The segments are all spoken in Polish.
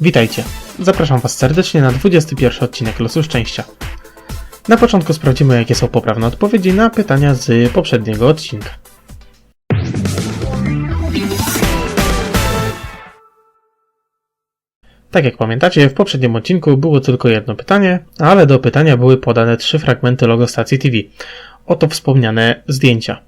Witajcie. Zapraszam Was serdecznie na 21 odcinek Losu Szczęścia. Na początku sprawdzimy, jakie są poprawne odpowiedzi na pytania z poprzedniego odcinka. Tak jak pamiętacie, w poprzednim odcinku było tylko jedno pytanie, ale do pytania były podane trzy fragmenty logo stacji TV. Oto wspomniane zdjęcia.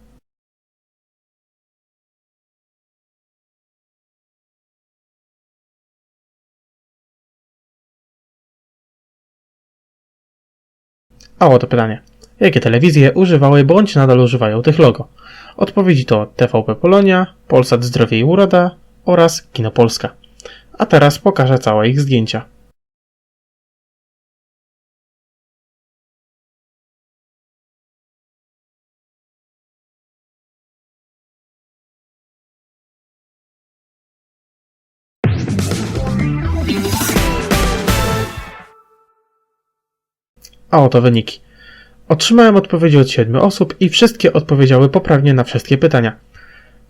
A oto pytanie. Jakie telewizje używały bądź nadal używają tych logo? Odpowiedzi to TVP Polonia, Polsat Zdrowie i Uroda oraz Kino Polska. A teraz pokażę całe ich zdjęcia. A oto wyniki. Otrzymałem odpowiedzi od 7 osób i wszystkie odpowiedziały poprawnie na wszystkie pytania.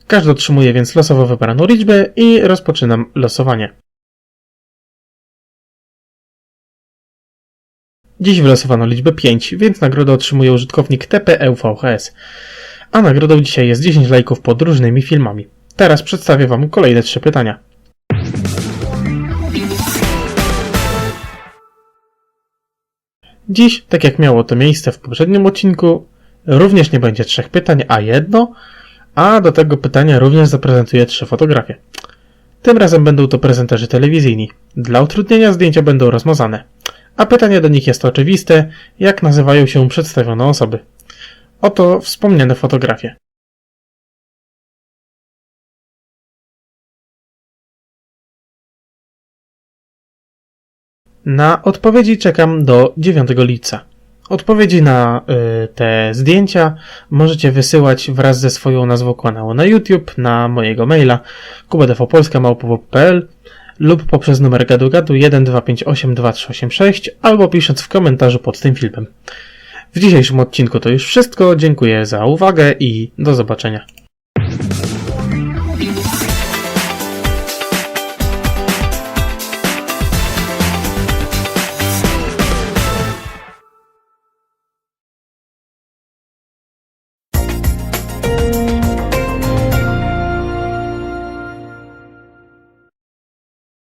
Każdy otrzymuje więc losowo wybraną liczbę i rozpoczynam losowanie. Dziś wylosowano liczbę 5, więc nagrodę otrzymuje użytkownik TPEVHS. A nagrodą dzisiaj jest 10 lajków pod różnymi filmami. Teraz przedstawię Wam kolejne trzy pytania. Dziś, tak jak miało to miejsce w poprzednim odcinku, również nie będzie trzech pytań, a jedno, a do tego pytania również zaprezentuję trzy fotografie. Tym razem będą to prezenterzy telewizyjni. Dla utrudnienia zdjęcia będą rozmazane. A pytanie do nich jest oczywiste, jak nazywają się przedstawione osoby. Oto wspomniane fotografie. Na odpowiedzi czekam do 9 lipca. Odpowiedzi na y, te zdjęcia możecie wysyłać wraz ze swoją nazwą kanału na YouTube, na mojego maila kubadefopolska.pl lub poprzez numer gadu-gadu 12582386 albo pisząc w komentarzu pod tym filmem. W dzisiejszym odcinku to już wszystko. Dziękuję za uwagę i do zobaczenia.